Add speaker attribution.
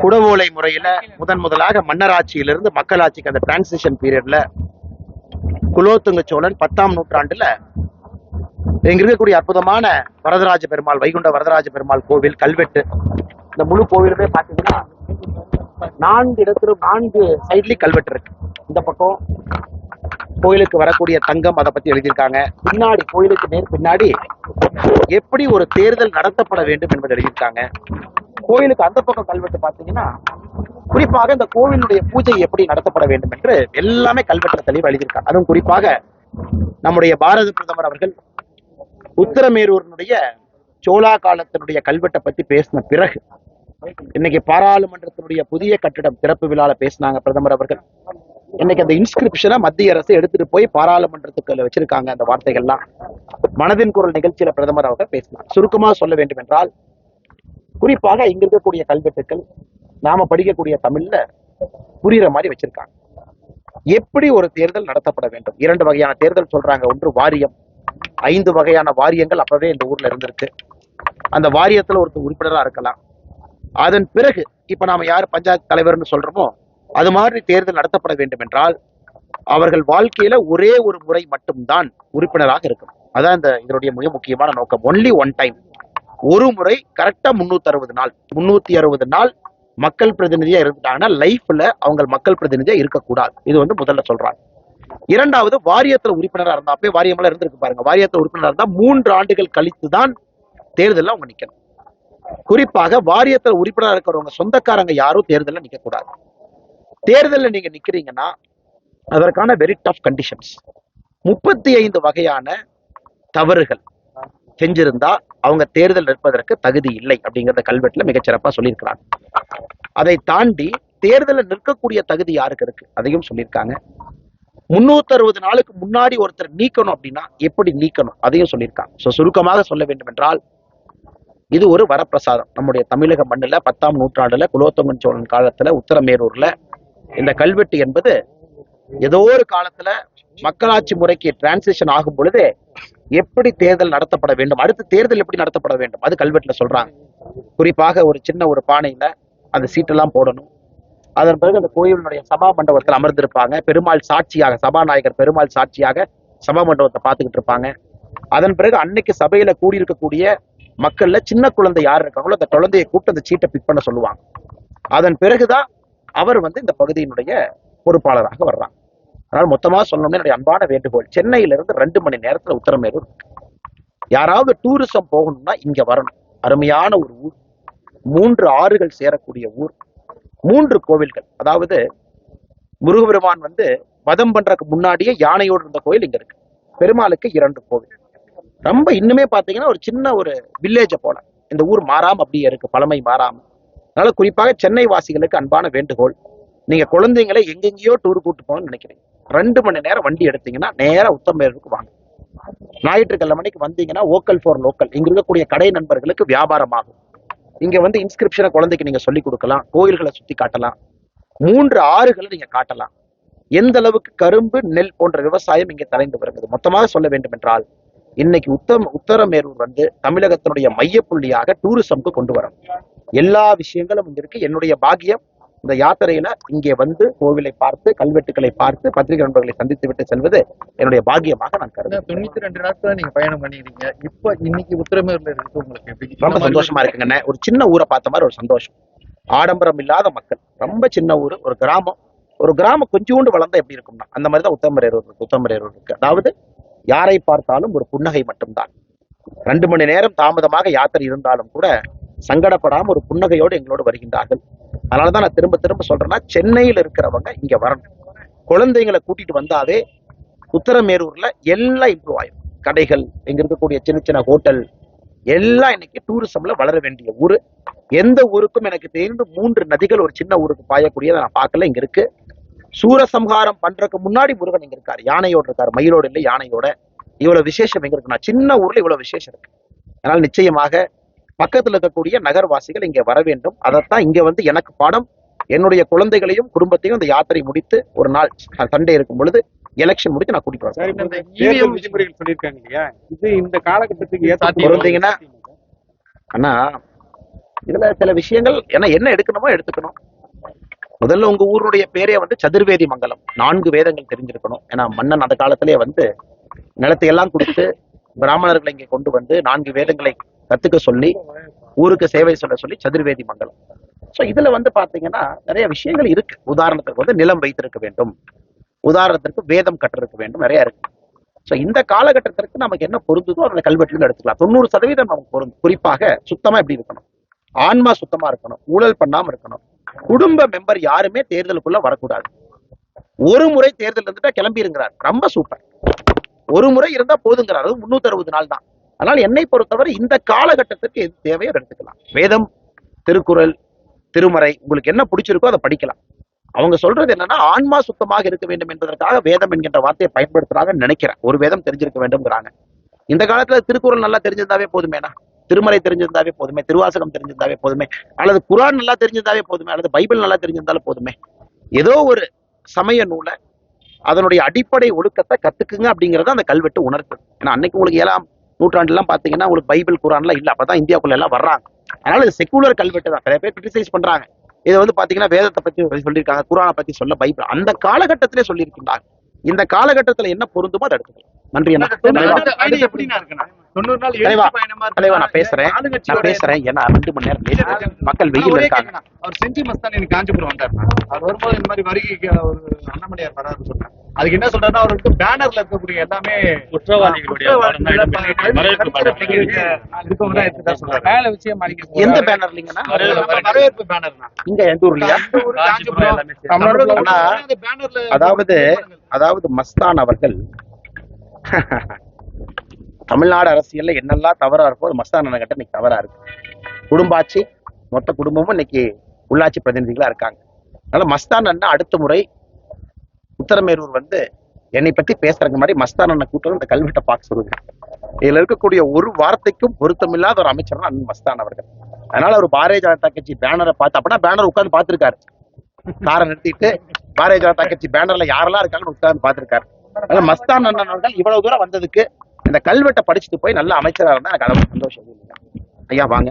Speaker 1: குடவோலை முறையில முதன் முதலாக மன்னராட்சியிலிருந்து மக்களாட்சிக்கு அந்த டிரான்சிஷன் பீரியட்ல குலோத்துங்க சோழன் பத்தாம் நூற்றாண்டுல இங்க இருக்கக்கூடிய அற்புதமான வரதராஜ பெருமாள் வைகுண்ட வரதராஜ பெருமாள் கோவில் கல்வெட்டு இந்த முழு கோவிலுமே பாத்தீங்கன்னா நான்கு இடத்துல நான்கு சைட்லயும் கல்வெட்டு இருக்கு. இந்த பக்கம் கோயிலுக்கு வரக்கூடிய தங்கம் அதை பத்தி எழுதியிருக்காங்க. பின்னாடி கோயிலுக்கு நேர் பின்னாடி எப்படி ஒரு தேர்தல் நடத்தப்பட வேண்டும் என்பதை எழுதியிருக்காங்க. கோயிலுக்கு அந்த பக்கம் கல்வெட்டு பாத்தீங்கன்னா குறிப்பாக இந்த கோவிலுடைய பூஜை எப்படி நடத்தப்பட வேண்டும் என்று எல்லாமே கல்வெட்டுல தெளிவு எழுதியிருக்காங்க. அதுவும் குறிப்பாக நம்முடைய பாரத பிரதமர் அவர்கள் உத்தரமேரூரினுடைய சோழா காலத்தினுடைய கல்வெட்டை பத்தி பேசின பிறகு இன்னைக்கு பாராளுமன்றத்தினுடைய புதிய கட்டிடம் திறப்பு விழால பேசினாங்க பிரதமர் அவர்கள். இன்னைக்கு அந்த இன்ஸ்கிரிப்ஷனை மத்திய அரசு எடுத்துட்டு போய் பாராளுமன்றத்துக்குள்ள வச்சிருக்காங்க அந்த வார்த்தைகள்லாம். மனதின் குரல் நிகழ்ச்சியில பிரதமர் அவர்கள் பேசினார். சுருக்கமா சொல்ல வேண்டும் என்றால் குறிப்பாக இங்க இருக்கக்கூடிய கல்வெட்டுக்கள் நாம படிக்கக்கூடிய தமிழ்ல புரியுற மாதிரி வச்சிருக்காங்க. எப்படி ஒரு தேர்தல் நடத்தப்பட வேண்டும்? இரண்டு வகையான தேர்தல் சொல்றாங்க. ஒன்று வாரியம். ஐந்து வகையான வாரியங்கள் அப்பவே இந்த ஊர்ல இருந்திருக்கு. அந்த வாரியத்துல ஒருத்தர் உறுப்பினரா இருக்கலாம். அதன் பிறகு இப்ப நாம யார் பஞ்சாயத்து தலைவர்னு சொல்றோமோ அது மாதிரி தேர்தல் நடத்தப்பட வேண்டும் என்றால் அவர்கள் வாழ்க்கையில ஒரே ஒரு முறை மட்டும்தான் உறுப்பினராக இருக்கும் அதான் இந்த இதனுடைய மிக முக்கியமான நோக்கம். ஒன்லி ஒன் டைம் ஒரு முறை கரெக்டா முன்னூத்தி அறுபது நாள். முன்னூத்தி அறுபது நாள் மக்கள் பிரதிநிதியா இருந்துட்டாங்கன்னா லைஃப்ல அவங்க மக்கள் பிரதிநிதியா இருக்கக்கூடாது. இது வந்து முதல்ல சொல்றாங்க. இரண்டாவது வாரியத்துல உறுப்பினரா இருந்தா அப்பயே வாரியமெல்லாம் இருந்திருக்கு பாருங்க. வாரியத்துல உறுப்பினராக இருந்தா மூன்று ஆண்டுகள் கழித்து தான் தேர்தலில் அவங்க நிக்கணும். குறிப்பாக வாரியத்துல உறுப்பினரா இருக்கிறவங்க சொந்தக்காரங்க யாரும் தேர்தலில் நிற்கக்கூடாது தேர்தலில் நீங்க நிக்கிறீங்கன்னா அதற்கான வெரி டஃப் கண்டிஷன்ஸ் முப்பத்தி ஐந்து வகையான தவறுகள் செஞ்சிருந்தா அவங்க தேர்தல் நிற்பதற்கு தகுதி இல்லை அப்படிங்கிறத கல்வெட்டுல மிகச்சிறப்பா சொல்லியிருக்கிறாங்க. அதை தாண்டி தேர்தலில் நிற்கக்கூடிய தகுதி யாருக்கு இருக்கு? அதையும் சொல்லியிருக்காங்க. முன்னூத்தி அறுபது நாளுக்கு முன்னாடி ஒருத்தர் நீக்கணும் அப்படின்னா எப்படி நீக்கணும்? அதையும் சொல்லியிருக்காங்க. ஸோ சுருக்கமாக சொல்ல வேண்டும் என்றால் இது ஒரு வரப்பிரசாதம். நம்முடைய தமிழக மண்ணில் பத்தாம் நூற்றாண்டுல குலோத்தமன் சோழன் காலத்துல உத்தரமேரூர்ல இந்த கல்வெட்டு என்பது ஏதோ ஒரு காலத்துல மக்களாட்சி முறைக்கு டிரான்சிஷன் ஆகும் பொழுது எப்படி தேர்தல் நடத்தப்பட வேண்டும்? அடுத்து தேர்தல் எப்படி நடத்தப்பட வேண்டும்? அது கல்வெட்டுல சொல்றாங்க. குறிப்பாக ஒரு சின்ன ஒரு பானையில அந்த சீட்டெல்லாம் போடணும். அதன் பிறகு அந்த கோயிலுடைய சபா மண்டபத்தில் அமர்ந்திருப்பாங்க. பெருமாள் சாட்சியாக சபாநாயகர் பெருமாள் சாட்சியாக சபா மண்டபத்தை பார்த்துக்கிட்டு இருப்பாங்க. அதன் பிறகு அன்னைக்கு சபையில கூடியிருக்கக்கூடிய மக்கள்ல சின்ன குழந்தை யார் இருக்காங்களோ அந்த குழந்தையை கூப்பிட்டு அந்த சீட்டை பிக் பண்ண சொல்லுவாங்க. அதன் பிறகுதான் அவர் வந்து இந்த பகுதியினுடைய பொறுப்பாளராக வர்றாங்க அதனால மொத்தமாக சொல்லணும்னு என்னுடைய அன்பான வேண்டுகோள் சென்னையிலிருந்து ரெண்டு மணி நேரத்தில் உத்தரமேரூர் யாராவது டூரிசம் போகணும்னா இங்க வரணும். அருமையான ஒரு ஊர். மூன்று ஆறுகள் சேரக்கூடிய ஊர். மூன்று கோவில்கள். அதாவது முருகபெருமான் வந்து வதம் பண்றதுக்கு முன்னாடியே யானையோடு இருந்த கோயில் இங்க இருக்கு. பெருமாளுக்கு இரண்டு கோவில். ரொம்ப இன்னுமே பாத்தீங்கன்னா ஒரு சின்ன ஒரு வில்லேஜை போல. இந்த ஊர் மாறாம அப்படியே இருக்கு. பழமை மாறாம. அதனால குறிப்பாக சென்னை வாசிகளுக்கு அன்பான வேண்டுகோள். நீங்க குழந்தைங்களை எங்கெங்கேயோ டூர் கூட்டு போகணும்னு நினைக்கிறீங்க. ரெண்டு மணி நேரம் வண்டி எடுத்தீங்கன்னா நேரா உத்தமேருக்கு வாங்க. ஞாயிற்றுக்கிழமை மணிக்கு வந்தீங்கன்னா ஓக்கல் ஃபார் லோக்கல் இங்க இருக்கக்கூடிய கடை நண்பர்களுக்கு வியாபாரம் ஆகும். இங்க வந்து இன்ஸ்கிரிப்ஷனை குழந்தைக்கு நீங்க சொல்லி கொடுக்கலாம். கோயில்களை சுத்தி காட்டலாம். மூன்று ஆறுகளை நீங்க காட்டலாம். எந்த அளவுக்கு கரும்பு நெல் போன்ற விவசாயம் இங்கே தலைந்து வருகிறது. மொத்தமாக சொல்ல வேண்டும் என்றால் இன்னைக்கு உத்தம் உத்தரமேரூர் வந்து தமிழகத்தினுடைய மையப்புள்ளியாக டூரிசம்க்கு கொண்டு வரும் எல்லா விஷயங்களும் இங்க இருக்கு என்னுடைய பாக்கியம் இந்த யாத்திரையில இங்கே வந்து கோவிலை பார்த்து கல்வெட்டுகளை பார்த்து பத்திரிகை நண்பர்களை சந்தித்து விட்டு செல்வது என்னுடைய பாக்கியமாக நான் கருதுகிறேன்.
Speaker 2: தொண்ணூத்தி ரெண்டு நாட்களா நீங்க பயணம் பண்ணிருக்கீங்க இப்ப இன்னைக்கு உத்தரமேர்ல இருக்கு உங்களுக்கு
Speaker 1: ரொம்ப சந்தோஷமா இருக்குங்கண்ணே ஒரு சின்ன ஊரை பார்த்த மாதிரி ஒரு சந்தோஷம். ஆடம்பரம் இல்லாத மக்கள். ரொம்ப சின்ன ஊர் ஒரு கிராமம். ஒரு கிராமம் கொஞ்சோண்டு வளர்ந்தா எப்படி இருக்கும்னா அந்த மாதிரி தான் உத்தமரேரூர் இருக்கு உத்தமரேரூர் இருக்கு. அதாவது யாரை பார்த்தாலும் ஒரு புன்னகை மட்டும்தான். ரெண்டு மணி நேரம் தாமதமாக யாத்திரை இருந்தாலும் கூட சங்கடப்படாமல் ஒரு புன்னகையோடு எங்களோடு வருகின்றார்கள். அதனாலதான் நான் திரும்ப திரும்ப சொல்றேன்னா சென்னையில் இருக்கிறவங்க இங்கே வரணும். குழந்தைங்களை கூட்டிட்டு வந்தாவே உத்தரமேரூர்ல எல்லாம் இம்ப்ரூவ் ஆயிடும் கடைகள் இங்க இருக்கக்கூடிய சின்ன சின்ன ஹோட்டல் எல்லாம் இன்னைக்கு டூரிசம்ல வளர வேண்டிய ஊர். எந்த ஊருக்கும் எனக்கு தெரிந்து மூன்று நதிகள் ஒரு சின்ன ஊருக்கு பாயக்கூடியதை நான் பார்க்கல இங்க இருக்கு. சூரசம்ஹாரம் பண்றதுக்கு முன்னாடி முருகன் இங்க இருக்காரு. யானையோடு இருக்காரு. மயிலோடு இல்லை யானையோட. இவ்வளவு விசேஷம் எங்க இருக்குன்னா சின்ன ஊர்ல இவ்வளவு விசேஷம் இருக்கு. அதனால நிச்சயமாக பக்கத்துல இருக்கக்கூடிய நகர்வாசிகள் இங்க வர வேண்டும். அதைத்தான் இங்க வந்து எனக்கு பாடம் என்னுடைய குழந்தைகளையும் குடும்பத்தையும் இந்த யாத்திரை முடித்து ஒரு நாள் சண்டே இருக்கும் பொழுது எலெக்ஷன் முடித்து நான் கூட்டிட்டு
Speaker 3: சார்
Speaker 1: வரேன்.
Speaker 3: இந்த தேர்தல் விதிமுறைகள் சொல்லியிருக்காங்க இல்லையா? இது இந்த காலகட்டத்துக்கு ஏற்ற
Speaker 1: பொருந்தீங்கன்னா அண்ணா இதுல சில விஷயங்கள் ஏன்னா என்ன எடுக்கணுமோ எடுத்துக்கணும். முதல்ல உங்க ஊருடைய பேரே வந்து சதுர்வேதி மங்கலம். நான்கு வேதங்கள் தெரிஞ்சிருக்கணும். ஏன்னா மன்னன் அந்த காலத்திலேயே வந்து நிலத்தை எல்லாம் கொடுத்து பிராமணர்களை இங்கே கொண்டு வந்து நான்கு வேதங்களை கத்துக்க சொல்லி ஊருக்கு சேவை சொல்ல சொல்லி சதுர்வேதி மங்கலம். ஸோ இதுல வந்து பாத்தீங்கன்னா நிறைய விஷயங்கள் இருக்கு. உதாரணத்துக்கு வந்து நிலம் வைத்திருக்க வேண்டும். உதாரணத்திற்கு வேதம் கற்றிருக்க வேண்டும். நிறைய இருக்கு. ஸோ இந்த காலகட்டத்திற்கு நமக்கு என்ன பொருந்துதோ அந்த கல்வெட்டுல எடுத்துக்கலாம். தொண்ணூறு சதவீதம் நமக்கு பொருந்து குறிப்பாக சுத்தமா எப்படி இருக்கணும்? ஆன்மா சுத்தமா இருக்கணும். ஊழல் பண்ணாம இருக்கணும். குடும்ப மெம்பர் யாருமே தேர்தலுக்குள்ள வரக்கூடாது. ஒரு முறை தேர்தல் இருந்துட்டா கிளம்பி இருக்கிறார் ரொம்ப சூப்பர் ஒரு முறை இருந்தா போதுங்கிறார். அது முன்னூத்தி அறுபது நாள் தான். அதனால் என்னை பொறுத்தவரை இந்த காலகட்டத்திற்கு எது தேவையோ எடுத்துக்கலாம். வேதம் திருக்குறள் திருமறை உங்களுக்கு என்ன பிடிச்சிருக்கோ அதை படிக்கலாம். அவங்க சொல்றது என்னன்னா ஆன்மா சுத்தமாக இருக்க வேண்டும் என்பதற்காக வேதம் என்கின்ற வார்த்தையை பயன்படுத்துறாங்கன்னு நினைக்கிறேன். ஒரு வேதம் தெரிஞ்சிருக்க வேண்டும்ங்கிறாங்க. இந்த காலத்துல திருக்குறள் நல்லா தெரிஞ்சிருந்தாவே போதுமேனா திருமறை தெரிஞ்சிருந்தாவே போதுமே திருவாசகம் தெரிஞ்சிருந்தாவே போதுமே அல்லது குரான் நல்லா தெரிஞ்சிருந்தாவே போதுமே அல்லது பைபிள் நல்லா தெரிஞ்சிருந்தாலும் போதுமே. ஏதோ ஒரு சமய நூலை அதனுடைய அடிப்படை ஒழுக்கத்தை கத்துக்குங்க அப்படிங்கறத அந்த கல்வெட்டு உணர்த்து ஏன்னா அன்னைக்கு உங்களுக்கு ஏழாம் நூற்றாண்டுலாம் பாத்தீங்கன்னா உங்களுக்கு பைபிள் குரான்லாம் இல்ல. அப்பதான் இந்தியாவுக்குள்ள எல்லாம் வர்றாங்க. அதனால இது செக்குலர் கல்வெட்டு தான். நிறைய பேர் கிரிட்டிசைஸ் பண்றாங்க. இது வந்து பாத்தீங்கன்னா வேதத்தை பத்தி சொல்லியிருக்காங்க குரானை பத்தி சொல்ல பைபிள். அந்த காலகட்டத்திலே சொல்லியிருக்கின்றாங்க. இந்த காலகட்டத்துல என்ன பொருந்துமோ அதை எடுத்துக்கலாம். நன்றி அண்ணா.
Speaker 2: தொண்ணூறு நாள்
Speaker 1: தலைவா, நான் பேசுறேன். நான் பேசுறேன். ஏன்னா ரெண்டு மணி நேரம் late. மக்கள் வெயில் இருக்காங்க.
Speaker 2: அவர் செஞ்சி மஸ்தான் எனக்கு காஞ்சிபுரம் வந்தாருண்ணா அவர் வரும்போது இந்த மாதிரி வருகைக்கு ஒரு அண்ணாமலையார் வராருன்னு சொன்னார் அதுக்கு என்ன சொல்றாருன்னா அவருக்கு பேனர்ல இருக்கக்கூடிய எல்லாமே
Speaker 3: குற்றவாளிகளுடைய பேனர்.
Speaker 1: எந்த பேனர் இல்லைங்கன்னா
Speaker 3: வரவேற்பு
Speaker 2: பேனர்னா
Speaker 1: இங்க எந்த ஊர்லயா?
Speaker 3: காஞ்சிபுரம்
Speaker 1: அதாவது அதாவது மஸ்தான் அவர்கள் தமிழ்நாடு அரசியல்ல என்னெல்லாம் தவறா இருக்கோ அது மஸ்தான் அண்ணன் கிட்ட இன்னைக்கு தவறா இருக்கு. குடும்பாட்சி மொத்த குடும்பமும் இன்னைக்கு உள்ளாட்சி பிரதிநிதிகளா இருக்காங்க. அதனால மஸ்தான் அண்ணன் அடுத்த முறை உத்தரமேரூர் வந்து என்னை பத்தி பேசுறங்க மாதிரி மஸ்தான் அண்ணன் கூட்டம் இந்த கல்வெட்டை பார்க்க சொல்லுது இதுல இருக்கக்கூடிய ஒரு வார்த்தைக்கும் பொருத்தமில்லாத ஒரு அமைச்சர் தான் அண்ணன் மஸ்தான் அவர்கள். அதனால அவர் பாரதிய ஜனதா கட்சி பேனரை பார்த்து அப்படின்னா பேனர் உட்கார்ந்து பார்த்திருக்காரு. காரை நிறுத்திட்டு பாரதிய ஜனதா கட்சி பேனர்ல யாரெல்லாம் இருக்காங்கன்னு உட்கார்ந்து பார்த்திருக்காரு. அதனால மஸ்தான் அண்ணன் அவர்கள் இவ்வளவு தூரம் வந்ததுக்கு இந்த கல்வெட்டை படிச்சுட்டு போய் நல்ல அமைச்சராக இருந்தால் எனக்கு அளவு சந்தோஷம். ஐயா வாங்க.